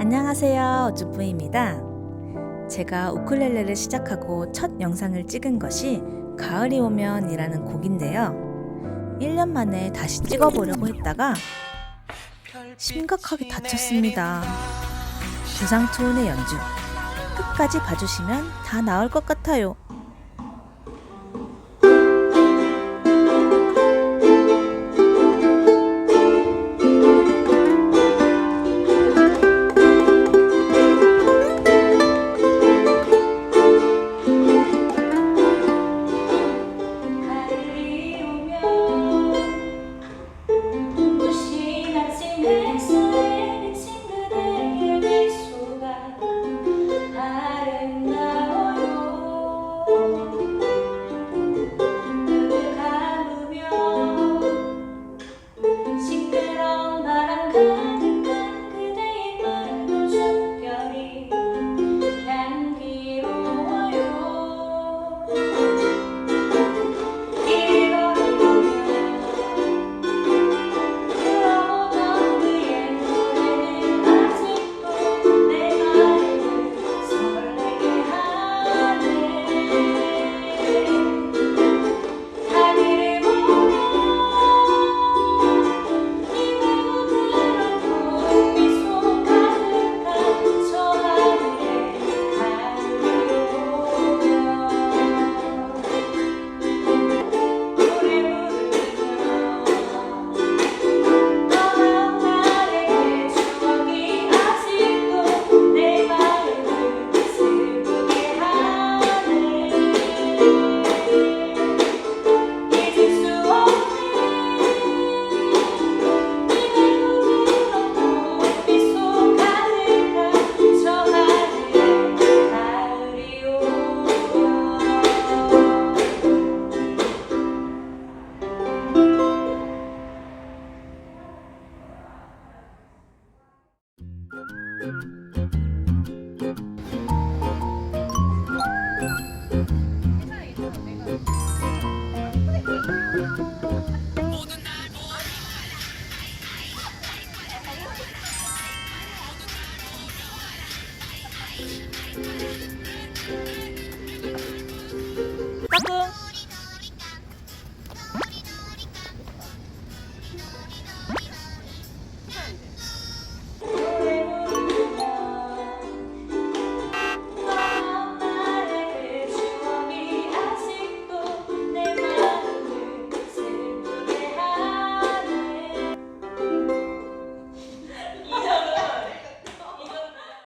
안녕하세요. 어쭈뿌입니다. 제가 우쿨렐레를 시작하고 첫 영상을 찍은 것이 가을이 오면 이라는 곡인데요. 1년 만에 다시 찍어보려고 했다가 심각하게 다쳤습니다. 부상 투혼의 연주. 끝까지 봐주시면 다 나을 것 같아요.